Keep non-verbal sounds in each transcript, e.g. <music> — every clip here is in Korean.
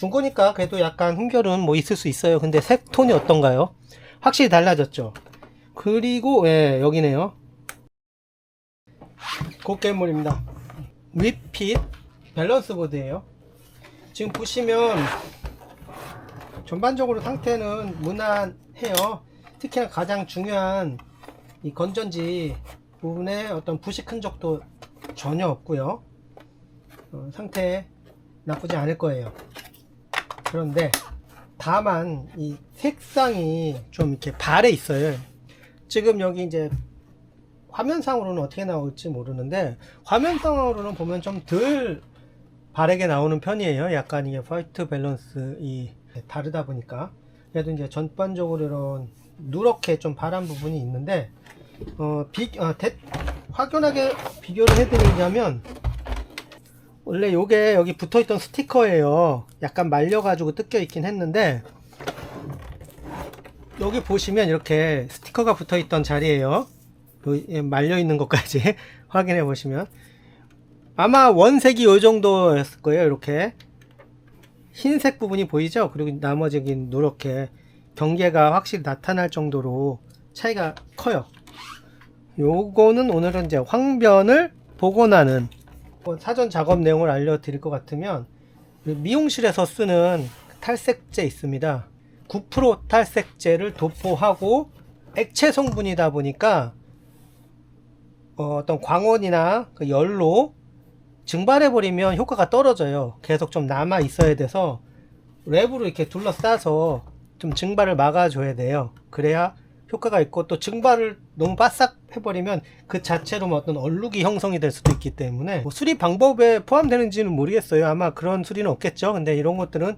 중고니까 그래도 약간 흠결은 뭐 있을 수 있어요. 근데 색 톤이 어떤가요? 확실히 달라졌죠. 그리고 예, 여기네요. 곡괭물입니다. 위핏 밸런스 보드예요. 지금 보시면 전반적으로 상태는 무난해요. 특히나 가장 중요한 이 건전지 부분에 어떤 부식 흔적도 전혀 없고요. 어, 상태 나쁘지 않을 거예요. 그런데 다만 이 색상이 좀 이렇게 발에 있어요. 지금 여기 이제 화면상으로는 어떻게 나올지 모르는데 화면상으로는 보면 좀 덜 바르게 나오는 편이에요. 약간 이게 화이트 밸런스 이 다르다 보니까 그래도 이제 전반적으로 이런 누렇게 좀 바란 부분이 있는데 어, 비, 어, 대, 확연하게 비교를 해드리자면 원래 요게 여기 붙어있던 스티커예요. 약간 말려가지고 뜯겨 있긴 했는데 여기 보시면 이렇게 스티커가 붙어있던 자리에요. 말려 있는 것까지 <laughs> 확인해 보시면 아마 원색이 요 정도였을 거예요. 이렇게 흰색 부분이 보이죠? 그리고 나머지는 누렇게 경계가 확실히 나타날 정도로 차이가 커요. 요거는 오늘은 이제 황변을 복원하는 뭐 사전 작업 내용을 알려드릴 것 같으면 미용실에서 쓰는 탈색제 있습니다. 9% 탈색제를 도포하고 액체 성분이다 보니까 어, 떤 광원이나 그 열로 증발해 버리면 효과가 떨어져요. 계속 좀 남아 있어야 돼서 랩으로 이렇게 둘러싸서 좀 증발을 막아줘야 돼요. 그래야 효과가 있고 또 증발을 너무 바싹 해버리면 그 자체로 뭐 어떤 얼룩이 형성이 될 수도 있기 때문에 뭐 수리 방법에 포함되는지는 모르겠어요. 아마 그런 수리는 없겠죠. 근데 이런 것들은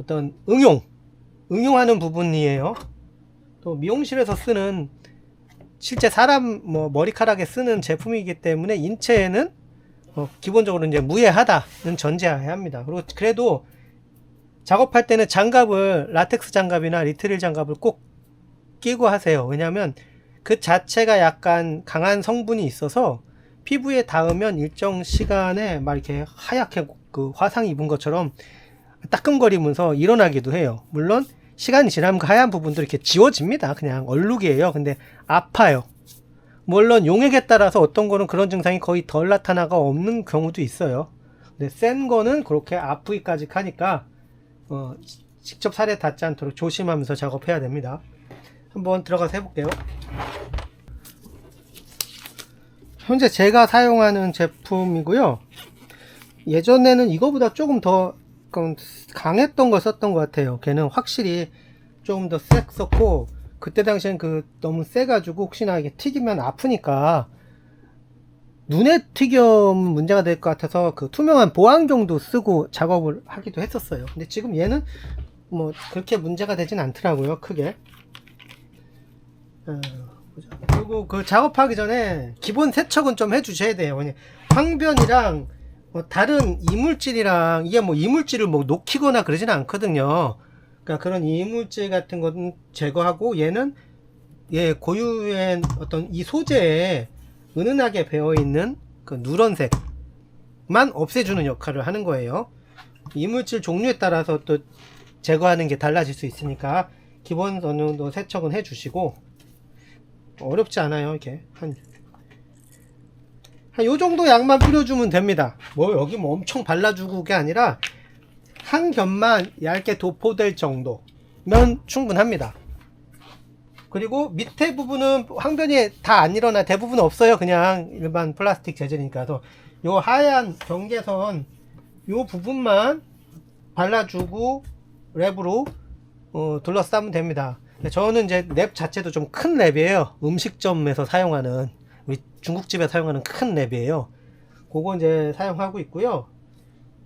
어떤 응용, 응용하는 부분이에요. 또 미용실에서 쓰는 실제 사람 뭐 머리카락에 쓰는 제품이기 때문에 인체에는 어, 기본적으로 이제 무해하다는 전제해야 합니다. 그리고 그래도 작업할 때는 장갑을 라텍스 장갑이나 리트릴 장갑을 꼭 끼고 하세요. 왜냐하면 그 자체가 약간 강한 성분이 있어서 피부에 닿으면 일정 시간에 막 이렇게 하얗게 그 화상 입은 것처럼 따끔거리면서 일어나기도 해요. 물론 시간이 지나면 그 하얀 부분도 이렇게 지워집니다. 그냥 얼룩이에요. 근데 아파요. 물론 용액에 따라서 어떤 거는 그런 증상이 거의 덜 나타나가 없는 경우도 있어요. 근데 센 거는 그렇게 아프기까지 하니까 어, 직접 살에 닿지 않도록 조심하면서 작업해야 됩니다. 한번 들어가서 해볼게요. 현재 제가 사용하는 제품이고요. 예전에는 이거보다 조금 더 강했던 걸 썼던 것 같아요. 걔는 확실히 조금 더 셌었고 그때 당시엔 그 너무 세가지고 혹시나 이게 튀기면 아프니까 눈에 튀겨 문제가 될 것 같아서 그 투명한 보안경도 쓰고 작업을 하기도 했었어요. 근데 지금 얘는 뭐 그렇게 문제가 되진 않더라고요. 크게. 어. 그리고 그 작업하기 전에 기본 세척은 좀 해주셔야 돼요. 왜냐 황변이랑 뭐 다른 이물질이랑 이게 뭐 이물질을 뭐 녹히거나 그러지는 않거든요. 그러니까 그런 이물질 같은 건 제거하고 얘는 얘 고유의 어떤 이 소재에 은은하게 배어 있는 그 누런색만 없애주는 역할을 하는 거예요. 이물질 종류에 따라서 또 제거하는 게 달라질 수 있으니까 기본 어느 정도 세척은 해주시고 어렵지 않아요. 이렇게 한 한 요 정도 양만 뿌려주면 됩니다. 뭐 여기 뭐 엄청 발라주고 게 아니라 한 겹만 얇게 도포될 정도면 충분합니다. 그리고 밑에 부분은 항변이 다 안 일어나 대부분 없어요. 그냥 일반 플라스틱 재질이니까. 요 하얀 경계선 요 부분만 발라주고 랩으로 어, 둘러싸면 됩니다. 저는 이제 랩 자체도 좀 큰 랩이에요. 음식점에서 사용하는 우리 중국집에 사용하는 큰 랩이에요. 그거 이제 사용하고 있고요.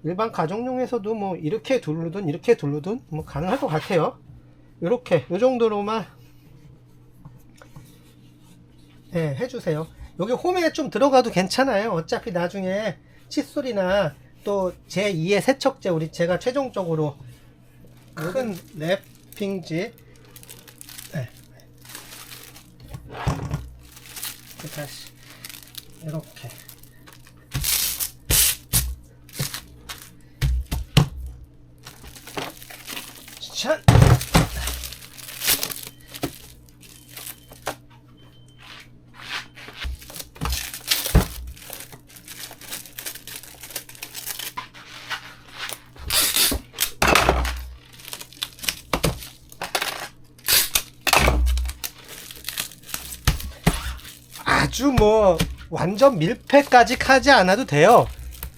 일반 가정용에서도 뭐 이렇게 두르든 이렇게 두르든 뭐 가능할 것 같아요. 이렇게 이 정도로만 네, 해주세요. 여기 홈에 좀 들어가도 괜찮아요. 어차피 나중에 칫솔이나 또 제2의 세척제 우리 제가 최종적으로 큰 랩핑지 다시 이렇게 짠! 아주 뭐 완전 밀폐까지 하지 않아도 돼요.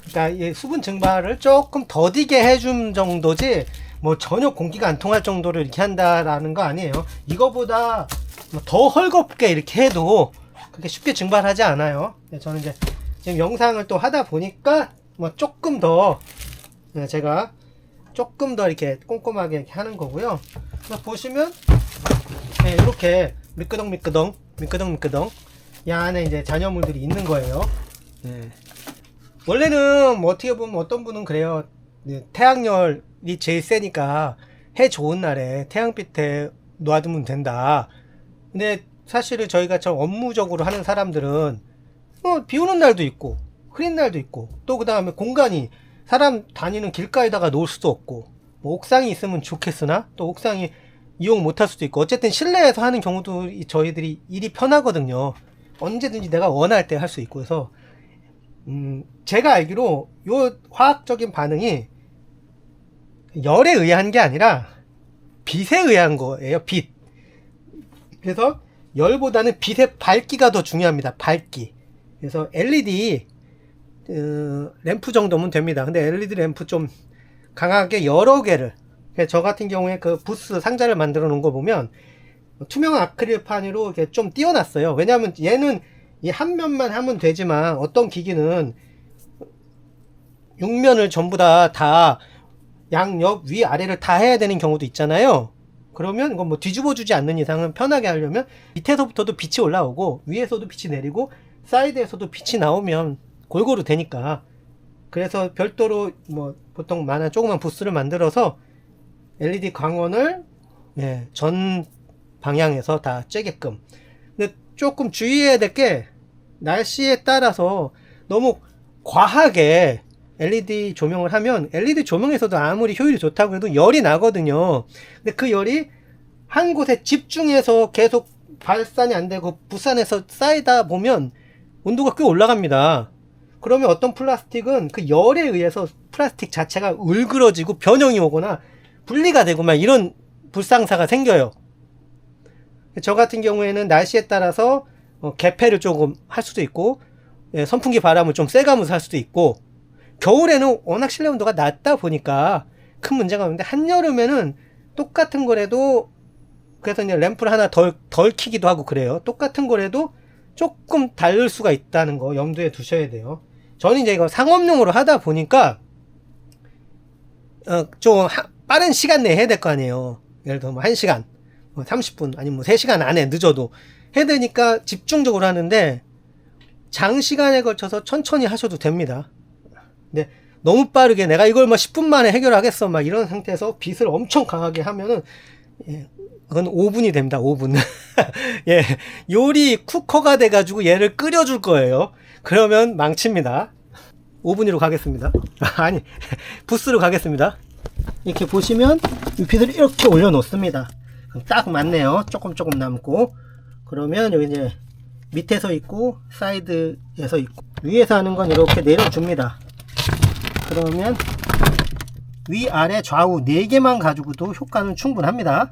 그러니까 이 수분 증발을 조금 더디게 해준 정도지 뭐 전혀 공기가 안 통할 정도로 이렇게 한다라는 거 아니에요. 이거보다 뭐더 헐겁게 이렇게 해도 그렇게 쉽게 증발하지 않아요. 네, 저는 이제 지금 영상을 또 하다 보니까 뭐 조금 더 네, 제가 조금 더 이렇게 꼼꼼하게 이렇게 하는 거고요. 보시면 네, 이렇게 미끄덩 미끄덩 미끄덩 미끄덩 이 안에 이제 잔여물들이 있는 거예요. 네. 원래는 뭐 어떻게 보면 어떤 분은 그래요. 네, 태양열이 제일 세니까 해 좋은 날에 태양빛에 놔두면 된다. 근데 사실은 저희가 좀 업무적으로 하는 사람들은 어, 비 오는 날도 있고 흐린 날도 있고 또 그 다음에 공간이 사람 다니는 길가에다가 놓을 수도 없고 뭐 옥상이 있으면 좋겠으나 또 옥상이 이용 못할 수도 있고 어쨌든 실내에서 하는 경우도 이- 저희들이 일이 편하거든요. 언제든지 내가 원할 때 할 수 있고 해서 음, 제가 알기로 요 화학적인 반응이 열에 의한 게 아니라 빛에 의한 거예요. 빛. 그래서 열보다는 빛의 밝기가 더 중요합니다. 밝기. 그래서 LED 어, 램프 정도면 됩니다. 근데 LED 램프 좀 강하게 여러 개를 저 같은 경우에 그 부스 상자를 만들어 놓은 거 보면 투명한 아크릴판으로 이렇게 좀 띄워놨어요. 왜냐하면 얘는 이 한 면만 하면 되지만 어떤 기기는 육면을 전부 다 다 양옆 위 아래를 다 해야 되는 경우도 있잖아요. 그러면 이건 뭐 뒤집어 주지 않는 이상은 편하게 하려면 밑에서부터도 빛이 올라오고 위에서도 빛이 내리고 사이드에서도 빛이 나오면 골고루 되니까 그래서 별도로 뭐 보통 많은 조그만 부스를 만들어서 LED 광원을 예, 전 방향에서 다 쬐게끔. 근데 조금 주의해야 될 게 날씨에 따라서 너무 과하게 LED 조명을 하면 LED 조명에서도 아무리 효율이 좋다고 해도 열이 나거든요. 근데 그 열이 한 곳에 집중해서 계속 발산이 안 되고 부산에서 쌓이다 보면 온도가 꽤 올라갑니다. 그러면 어떤 플라스틱은 그 열에 의해서 플라스틱 자체가 울그러지고 변형이 오거나 분리가 되고 막 이런 불상사가 생겨요. 저 같은 경우에는 날씨에 따라서 어, 개폐를 조금 할 수도 있고 예, 선풍기 바람을 좀 쐬가면서 할 수도 있고 겨울에는 워낙 실내 온도가 낮다 보니까 큰 문제가 없는데 한여름에는 똑같은 거라도 그래서 이제 램프를 하나 덜, 덜 키기도 하고 그래요. 똑같은 거라도 조금 다를 수가 있다는 거 염두에 두셔야 돼요. 저는 이제 이거 상업용으로 하다 보니까 어, 좀 하- 빠른 시간 내에 해야 될 거 아니에요. 예를 들어 뭐 1시간, 뭐 30분, 아니면 뭐 3시간 안에 늦어도 해야 되니까 집중적으로 하는데 장시간에 걸쳐서 천천히 하셔도 됩니다. 근데 너무 빠르게 내가 이걸 뭐 10분 만에 해결하겠어 막 이런 상태에서 빛을 엄청 강하게 하면은 예, 그건 5분이 됩니다. 5분. <laughs> 예, 요리 쿠커가 돼가지고 얘를 끓여줄 거예요. 그러면 망칩니다. 5분으로 가겠습니다. <laughs> 아니, 부스로 가겠습니다. 이렇게 보시면 이 빛을 이렇게 올려놓습니다. 딱 맞네요. 조금 조금 남고. 그러면 여기 이제 밑에서 있고 사이드에서 있고 위에서 하는 건 이렇게 내려줍니다. 그러면 위, 아래, 좌우 4개만 가지고도 효과는 충분합니다.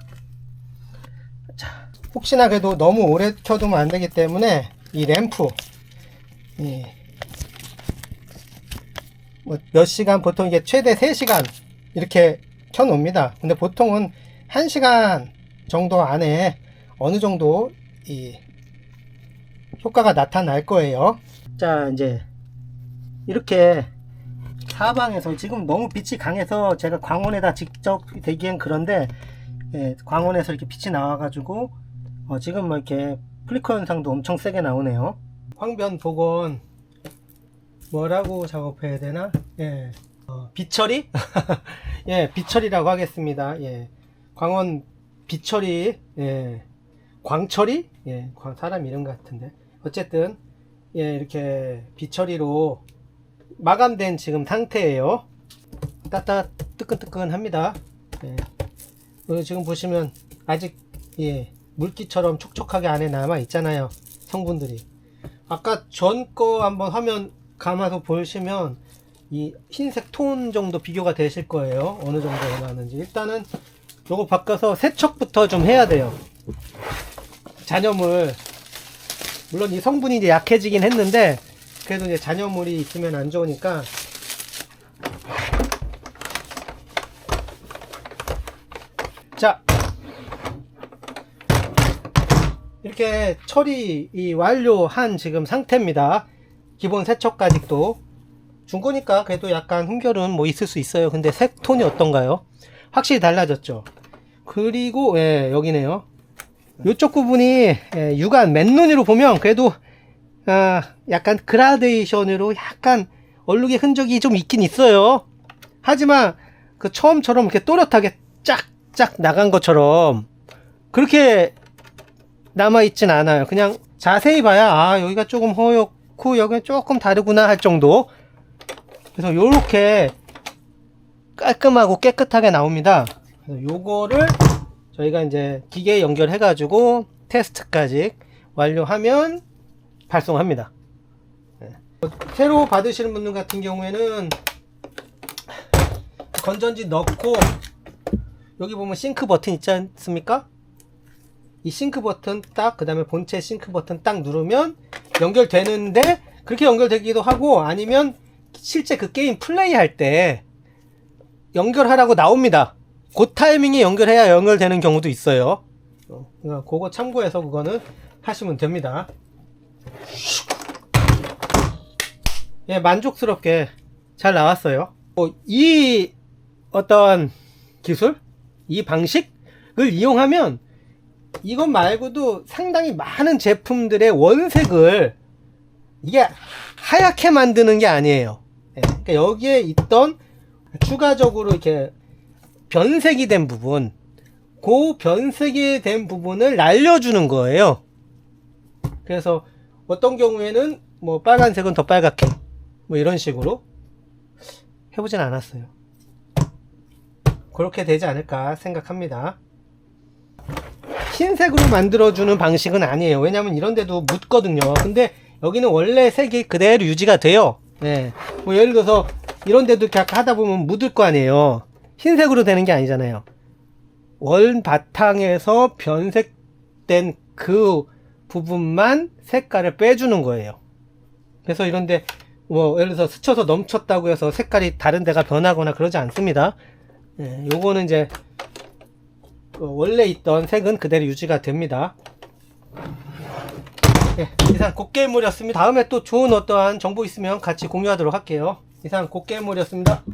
자, 혹시나 그래도 너무 오래 켜두면 안 되기 때문에 이 램프 예. 뭐몇 시간 보통 이게 최대 3시간 이렇게 켜 놓습니다. 근데 보통은 1시간 정도 안에 어느 정도 이 효과가 나타날 거예요. 자, 이제 이렇게 사방에서 지금 너무 빛이 강해서 제가 광원에다 직접 대기엔 그런데 예, 광원에서 이렇게 빛이 나와가지고 어, 지금 뭐 이렇게 플리커 현상도 엄청 세게 나오네요. 황변 복원 뭐라고 작업해야 되나? 예, 어, 빛처리? <laughs> 예, 빛처리라고 하겠습니다. 예, 광원 빛처리, 예, 광처리? 예, 광- 사람 이름 같은데. 어쨌든 예, 이렇게 빛처리로 마감된 지금 상태예요. 따따 뜨끈뜨끈합니다. 예. 어, 지금 보시면 아직 예 물기처럼 촉촉하게 안에 남아 있잖아요 성분들이 아까 전 거 한번 화면 감아서 보시면 이 흰색 톤 정도 비교가 되실 거예요 어느 정도 나는지 일단은 요거 바꿔서 세척부터 좀 해야 돼요. 잔여물. 물론 이 성분이 이제 약해지긴 했는데 그래도 이제 잔여물이 있으면 안 좋으니까. 자. 이렇게 처리 이 완료한 지금 상태입니다. 기본 세척까지도. 준 거니까 그래도 약간 흠결은 뭐 있을 수 있어요. 근데 색 톤이 어떤가요 확실히 달라졌죠 그리고 예 여기네요 이쪽 부분이 예, 육안 맨눈으로 보면 그래도 아, 약간 그라데이션으로 약간 얼룩의 흔적이 좀 있긴 있어요. 하지만 그 처음처럼 이렇게 또렷하게 쫙쫙 나간 것처럼 그렇게 남아 있진 않아요. 그냥 자세히 봐야 아 여기가 조금 허옇고 여기가 조금 다르구나 할 정도. 그래서 요렇게 깔끔하고 깨끗하게 나옵니다. 요거를 저희가 이제 기계에 연결해 가지고 테스트까지 완료하면 발송합니다. 네. 새로 받으시는 분들 같은 경우에는 건전지 넣고 여기 보면 싱크 버튼 있지 않습니까? 이 싱크 버튼 딱 그 다음에 본체 싱크 버튼 딱 누르면 연결되는데 그렇게 연결되기도 하고 아니면 실제 그 게임 플레이할 때 연결하라고 나옵니다. 그 타이밍에 연결해야 연결되는 경우도 있어요. 어, 그러니까 그거 참고해서 그거는 하시면 됩니다. 예, 만족스럽게 잘 나왔어요. 어, 이 어떤 기술, 이 방식을 이용하면 이것 말고도 상당히 많은 제품들의 원색을 이게 하얗게 만드는 게 아니에요. 예, 그러니까 여기에 있던 추가적으로 이렇게 변색이 된 부분, 그 변색이 된 부분을 날려주는 거예요. 그래서 어떤 경우에는 뭐 빨간색은 더 빨갛게 뭐 이런 식으로 해보진 않았어요. 그렇게 되지 않을까 생각합니다. 흰색으로 만들어주는 방식은 아니에요. 왜냐면 이런 데도 묻거든요. 근데 여기는 원래 색이 그대로 유지가 돼요. 네. 뭐 예를 들어서 이런 데도 이렇게 하다 보면 묻을 거 아니에요. 흰색으로 되는 게 아니잖아요. 원 바탕에서 변색된 그 부분만 색깔을 빼주는 거예요. 그래서 이런데 뭐 예를 들어서 스쳐서 넘쳤다고 해서 색깔이 다른 데가 변하거나 그러지 않습니다. 예, 요거는 이제 그 원래 있던 색은 그대로 유지가 됩니다. 예, 이상 곡괭물이었습니다. 다음에 또 좋은 어떠한 정보 있으면 같이 공유하도록 할게요. 이상 곡괭물이었습니다.